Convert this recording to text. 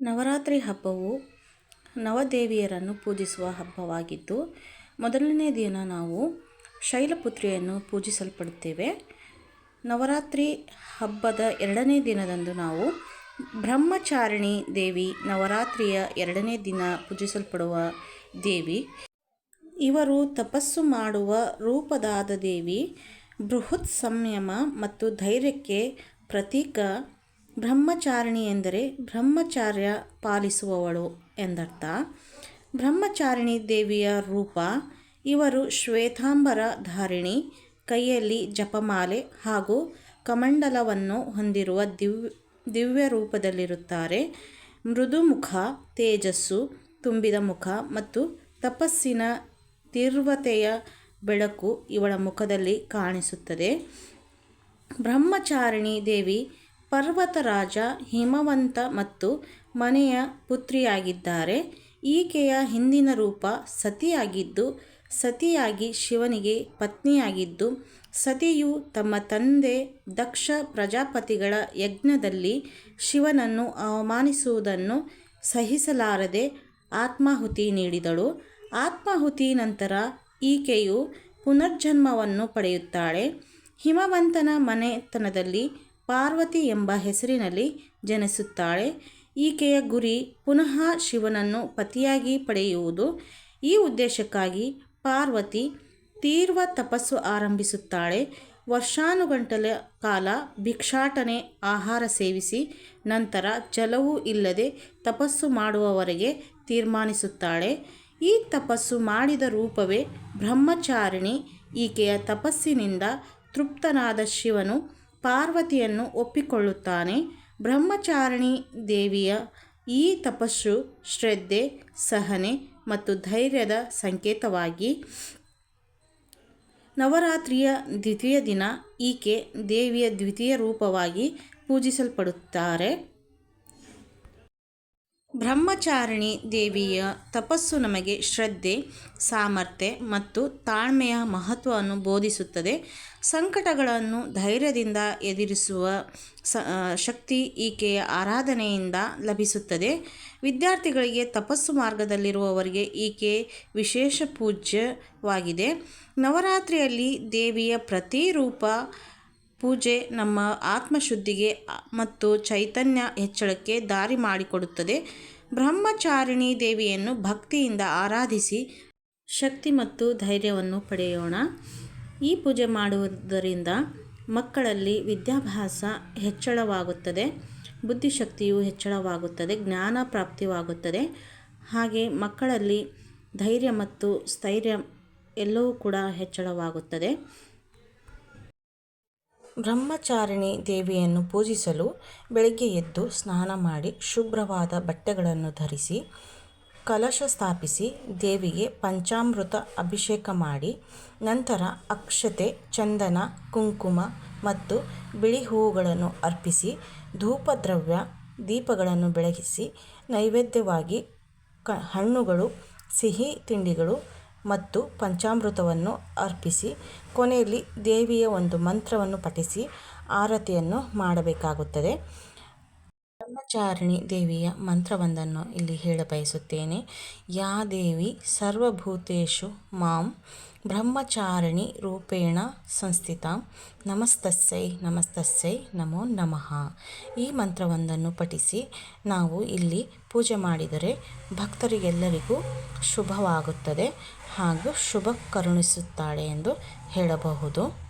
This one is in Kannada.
ನವರಾತ್ರಿ ಹಬ್ಬವು ನವದೇವಿಯರನ್ನು ಪೂಜಿಸುವ ಹಬ್ಬವಾಗಿದ್ದು, ಮೊದಲನೇ ದಿನ ನಾವು ಶೈಲಪುತ್ರಿಯನ್ನು ಪೂಜಿಸಲ್ಪಡುತ್ತೇವೆ. ನವರಾತ್ರಿ ಹಬ್ಬದ ಎರಡನೇ ದಿನದಂದು ನಾವು ಬ್ರಹ್ಮಚಾರಿಣಿ ದೇವಿ ನವರಾತ್ರಿಯ ಎರಡನೇ ದಿನ ಪೂಜಿಸಲ್ಪಡುವ ದೇವಿ. ಇವರು ತಪಸ್ಸು ಮಾಡುವ ರೂಪದಾದ ದೇವಿ. ಬೃಹತ್ ಸಂಯಮ ಮತ್ತು ಧೈರ್ಯಕ್ಕೆ ಪ್ರತೀಕ ಬ್ರಹ್ಮಚಾರಿಣಿ ಎಂದರೆ ಬ್ರಹ್ಮಚಾರ್ಯ ಪಾಲಿಸುವವಳು ಎಂದರ್ಥ. ಬ್ರಹ್ಮಚಾರಿಣಿ ದೇವಿಯ ರೂಪ, ಇವರು ಶ್ವೇತಾಂಬರ ಧಾರಿಣಿ, ಕೈಯಲ್ಲಿ ಜಪಮಾಲೆ ಹಾಗೂ ಕಮಂಡಲವನ್ನು ಹೊಂದಿರುವ ದಿವ್ಯ ದಿವ್ಯ ರೂಪದಲ್ಲಿರುತ್ತಾರೆ. ಮೃದು ಮುಖ ತೇಜಸ್ಸು, ತುಂಬಿದ ಮುಖ ಮತ್ತು ತಪಸ್ಸಿನ ತೀವ್ರತೆಯ ಬೆಳಕು ಇವಳ ಮುಖದಲ್ಲಿ ಕಾಣಿಸುತ್ತದೆ. ಬ್ರಹ್ಮಚಾರಿಣಿ ದೇವಿ ಪರ್ವತರಾಜ ಹಿಮವಂತ ಮತ್ತು ಮನೆಯ ಪುತ್ರಿಯಾಗಿದ್ದಾರೆ. ಈಕೆಯ ಹಿಂದಿನ ರೂಪ ಸತಿಯಾಗಿದ್ದು, ಸತಿಯಾಗಿ ಶಿವನಿಗೆ ಪತ್ನಿಯಾಗಿದ್ದು, ಸತಿಯು ತಮ್ಮ ತಂದೆ ದಕ್ಷ ಪ್ರಜಾಪತಿಗಳ ಯಜ್ಞದಲ್ಲಿ ಶಿವನನ್ನು ಅವಮಾನಿಸುವುದನ್ನು ಸಹಿಸಲಾರದೆ ಆತ್ಮಾಹುತಿ ನೀಡಿದಳು. ಆತ್ಮಾಹುತಿ ನಂತರ ಈಕೆಯು ಪುನರ್ಜನ್ಮವನ್ನು ಪಡೆಯುತ್ತಾಳೆ. ಹಿಮವಂತನ ಮನೆತನದಲ್ಲಿ ಪಾರ್ವತಿ ಎಂಬ ಹೆಸರಿನಲ್ಲಿ ಜನಿಸುತ್ತಾಳೆ. ಈಕೆಯ ಗುರಿ ಪುನಃ ಶಿವನನ್ನು ಪತಿಯಾಗಿ ಪಡೆಯುವುದು. ಈ ಉದ್ದೇಶಕ್ಕಾಗಿ ಪಾರ್ವತಿ ತೀರ್ವ ತಪಸ್ಸು ಆರಂಭಿಸುತ್ತಾಳೆ. ವರ್ಷಾನುಗಂಟಲ ಕಾಲ ಭಿಕ್ಷಾಟನೆ, ಆಹಾರ ಸೇವಿಸಿ, ನಂತರ ಜಲವೂ ಇಲ್ಲದೆ ತಪಸ್ಸು ಮಾಡುವವರೆಗೆ ತೀರ್ಮಾನಿಸುತ್ತಾಳೆ. ಈ ತಪಸ್ಸು ಮಾಡಿದ ರೂಪವೇ ಬ್ರಹ್ಮಚಾರಿಣಿ. ಈಕೆಯ ತಪಸ್ಸಿನಿಂದ ತೃಪ್ತನಾದ ಶಿವನು ಪಾರ್ವತಿಯನ್ನು ಒಪ್ಪಿಕೊಳ್ಳುತ್ತಾನೆ. ಬ್ರಹ್ಮಚಾರಿಣಿ ದೇವಿಯ ಈ ತಪಸ್ಸು ಶ್ರದ್ಧೆ, ಸಹನೆ ಮತ್ತು ಧೈರ್ಯದ ಸಂಕೇತವಾಗಿ. ನವರಾತ್ರಿಯ ದ್ವಿತೀಯ ದಿನ ಈಕೆ ದೇವಿಯ ದ್ವಿತೀಯ ರೂಪವಾಗಿ ಪೂಜಿಸಲ್ಪಡುತ್ತಾರೆ. ಬ್ರಹ್ಮಚಾರಿಣಿ ದೇವಿಯ ತಪಸ್ಸು ನಮಗೆ ಶ್ರದ್ಧೆ, ಸಾಮರ್ಥ್ಯ ಮತ್ತು ತಾಳ್ಮೆಯ ಮಹತ್ವವನ್ನು ಬೋಧಿಸುತ್ತದೆ. ಸಂಕಟಗಳನ್ನು ಧೈರ್ಯದಿಂದ ಎದುರಿಸುವ ಶಕ್ತಿ ಈಕೆಯ ಆರಾಧನೆಯಿಂದ ಲಭಿಸುತ್ತದೆ. ವಿದ್ಯಾರ್ಥಿಗಳಿಗೆ ತಪಸ್ಸು ಮಾರ್ಗದಲ್ಲಿರುವವರಿಗೆ ಈಕೆ ವಿಶೇಷ ಪೂಜ್ಯವಾಗಿದೆ. ನವರಾತ್ರಿಯಲ್ಲಿ ದೇವಿಯ ಪ್ರತಿ ರೂಪ ಪೂಜೆ ನಮ್ಮ ಆತ್ಮಶುದ್ಧಿಗೆ ಮತ್ತು ಚೈತನ್ಯ ಹೆಚ್ಚಳಕ್ಕೆ ದಾರಿ ಮಾಡಿಕೊಡುತ್ತದೆ. ಬ್ರಹ್ಮಚಾರಿಣಿ ದೇವಿಯನ್ನು ಭಕ್ತಿಯಿಂದ ಆರಾಧಿಸಿ ಶಕ್ತಿ ಮತ್ತು ಧೈರ್ಯವನ್ನು ಪಡೆಯೋಣ. ಈ ಪೂಜೆ ಮಾಡುವುದರಿಂದ ಮಕ್ಕಳಲ್ಲಿ ವಿದ್ಯಾಭ್ಯಾಸ ಹೆಚ್ಚಳವಾಗುತ್ತದೆ. ಬುದ್ಧಿಶಕ್ತಿಯು ಹೆಚ್ಚಳವಾಗುತ್ತದೆ, ಜ್ಞಾನ ಪ್ರಾಪ್ತಿವಾಗುತ್ತದೆ. ಹಾಗೆ ಮಕ್ಕಳಲ್ಲಿ ಧೈರ್ಯ ಮತ್ತು ಸ್ಥೈರ್ಯ ಎಲ್ಲವೂ ಕೂಡ ಹೆಚ್ಚಳವಾಗುತ್ತದೆ. ಬ್ರಹ್ಮಚಾರಿಣಿ ದೇವಿಯನ್ನು ಪೂಜಿಸಲು ಬೆಳಗ್ಗೆ ಎದ್ದು ಸ್ನಾನ ಮಾಡಿ ಶುಭ್ರವಾದ ಬಟ್ಟೆಗಳನ್ನು ಧರಿಸಿ, ಕಲಶ ಸ್ಥಾಪಿಸಿ, ದೇವಿಗೆ ಪಂಚಾಮೃತ ಅಭಿಷೇಕ ಮಾಡಿ, ನಂತರ ಅಕ್ಷತೆ, ಚಂದನ, ಕುಂಕುಮ ಮತ್ತು ಬಿಳಿ ಹೂವುಗಳನ್ನು ಅರ್ಪಿಸಿ, ಧೂಪದ್ರವ್ಯ, ದೀಪಗಳನ್ನು ಬೆಳಗಿಸಿ, ನೈವೇದ್ಯವಾಗಿ ಕ, ಹಣ್ಣುಗಳು, ಸಿಹಿ ತಿಂಡಿಗಳು ಮತ್ತು ಪಂಚಾಮೃತವನ್ನು ಅರ್ಪಿಸಿ ಕೊನೆಯಲ್ಲಿ ದೇವಿಯ ಒಂದು ಮಂತ್ರವನ್ನು ಪಠಿಸಿ ಆರತಿಯನ್ನು ಮಾಡಬೇಕಾಗುತ್ತದೆ. ಬ್ರಹ್ಮಚಾರಿಣಿ ದೇವಿಯ ಮಂತ್ರವೊಂದನ್ನು ಇಲ್ಲಿ ಹೇಳ ಬಯಸುತ್ತೇನೆ. ಯಾ ದೇವಿ ಸರ್ವಭೂತೇಶು ಮಾಂ ಬ್ರಹ್ಮಚಾರಿಣಿ ರೂಪೇಣ ಸಂಸ್ಥಿತ. ನಮಸ್ತಸ್ಸೈ ನಮಸ್ತಸ್ಸೈ, ನಮೋ ನಮಃ. ಈ ಮಂತ್ರವೊಂದನ್ನು ಪಠಿಸಿ ನಾವು ಇಲ್ಲಿ ಪೂಜೆ ಮಾಡಿದರೆ ಭಕ್ತರಿಗೆಲ್ಲರಿಗೂ ಶುಭವಾಗುತ್ತದೆ ಹಾಗೂ ಶುಭ ಕರುಣಿಸುತ್ತಾಳೆ ಎಂದು ಹೇಳಬಹುದು.